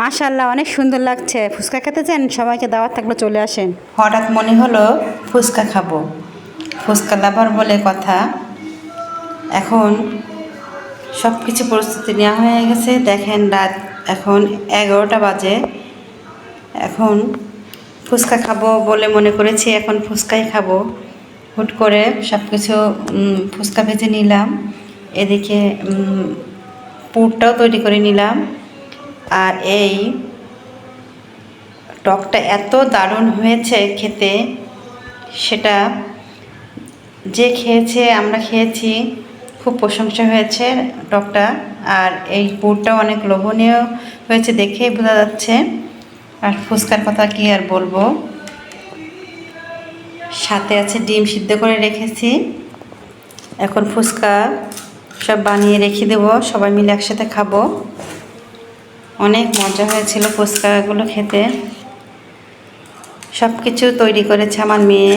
মাশাল্লাহ অনেক সুন্দর লাগছে। ফুচকা খেতে চান? সবাইকে দাওয়াত থাকলে, চলে আসেন। হঠাৎ মনে হলো, ফুচকা খাব। ফুচকা লাভার বলে কথা। এখন সব কিছু প্রস্তুতি নেওয়া হয়ে গেছে। দেখেন রাত এখন এগারোটা বাজে। এখন ফুচকা খাব বলে মনে করেছি, এখন ফুচকাই খাব। হুট করে সব কিছু ফুচকা ভেজে নিলাম। এদিকে পুরটাও তৈরি করে নিলাম। আর এই টকটা এত দারুণ হয়েছে খেতে, সেটা যে খেয়েছে, আমরা খেয়েছি, খুব প্রশংসা হয়েছে টকটা। আর এই পুরটাও অনেক লোভনীয় হয়েছে দেখেই বোঝা যাচ্ছে। আর ফুচকার কথা কি আর বলব? সাথে আছে ডিম সিদ্ধ করে রেখেছি। এখন ফুচকা সব বানিয়ে রেখে দেবো, সবাই মিলে একসাথে খাব। অনেক মজা হয়েছিল ফুচকাগুলো খেতে। সব কিছু তৈরি করেছে আমার মেয়ে।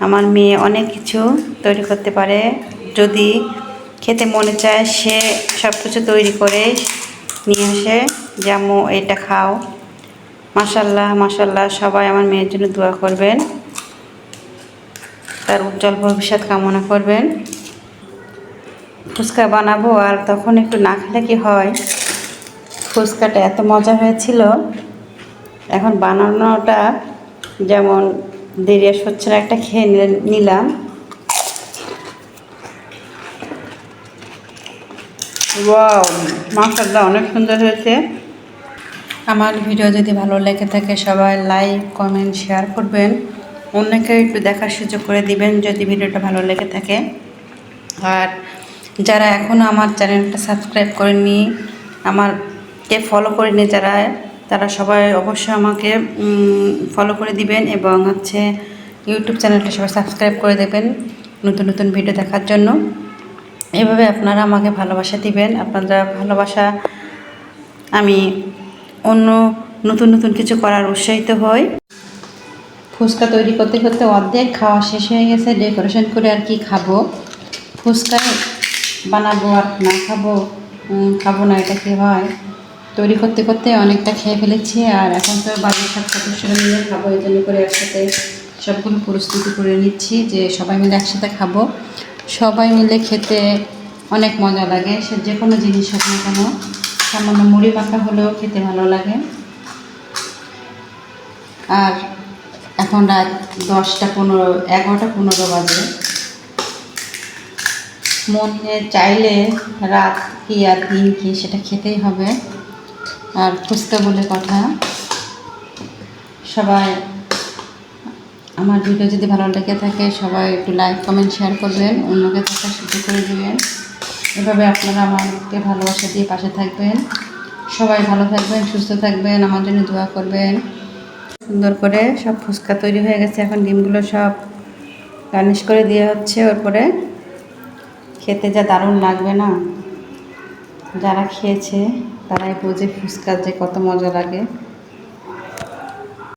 আমার মেয়ে অনেক কিছু তৈরি করতে পারে। যদি খেতে মনে চায়, সে সব কিছু তৈরি করে নিয়ে আসে যেমন এটা খাও। মাসাল্লাহ মাসাল্লাহ সবাই আমার মেয়ের জন্য দোয়া করবেন। তার উজ্জ্বল ভবিষ্যৎ কামনা করবেন। ফুচকা বানাবো আর তখন একটু না খেলে কি হয়? ফুচকাটা এত মজা হয়েছিল। এখন বানানোটা যেমন দেরি হচ্ছে না একটা খেয়ে নিলাম। মাশাআল্লাহ, অনেক সুন্দর হয়েছে। আমার ভিডিও যদি ভালো লেগে থাকে, সবাই লাইক, কমেন্ট, শেয়ার করবেন। অন্যকে একটু দেখার সুযোগ করে দিবেন যদি ভিডিওটা ভালো লেগে থাকে। আর যারা এখনও আমার চ্যানেলটা সাবস্ক্রাইব করেননি আমারকে ফলো করে করেনি যারা, তারা সবাই অবশ্যই আমাকে ফলো করে দিবেন এবং হচ্ছে ইউটিউব চ্যানেলটা সবাই সাবস্ক্রাইব করে দেবেন নতুন নতুন ভিডিও দেখার জন্য। এভাবে আপনারা আমাকে ভালোবাসা দিবেন, আপনারা ভালোবাসা আমি অন্য নতুন নতুন কিছু করার উৎসাহিত হই। ফুচকা তৈরি করতে করতে অর্ধেক খাওয়া শেষ হয়ে গেছে ডেকোরেশন করে আর কি খাব? ফুচকা বানাবো আর না খাব? খাব না, এটা কি হয়? তৈরি করতে করতে অনেকটা খেয়ে ফেলেছি আর এখন তো বাড়ির সব সদস্যরা মিলে খাব, এই জন্য করে একসাথে সবগুলো প্রস্তুতি করে নিচ্ছি যে সবাই মিলে একসাথে খাব। সবাই মিলে খেতে অনেক মজা লাগে, সে যে কোনো জিনিস হোক না কেন, সামান্য মুড়ি মাখা হলেও খেতে ভালো লাগে। আর এখন রাত দশটা পনেরো, এগারোটা পনেরো বাজে। মনে চাইলে রাত কি আর দিন কি সেটা খেতেই হবে। আর ফুচকা বলে কথা। সবাই, আমার ভিডিও যদি ভালো লেগে থাকে, সবাই একটু লাইক কমেন্ট শেয়ার করবেন, অন্যকে থাকার সুযোগ করে দেবেন। এভাবে আপনারা আমাকে ভালোবাসা দিয়ে পাশে থাকবেন। সবাই ভালো থাকবেন, সুস্থ থাকবেন, আমার জন্য দোয়া করবেন। সুন্দর করে সব ফুচকা তৈরি হয়ে গেছে, এখন ডিমগুলো সব গার্নিশ করে দেওয়া হচ্ছে ওর পরে। খেতে যা দারুণ লাগবে না? যারা খেয়েছে তারাই বোঝে ফুচকা যে কত মজা লাগে।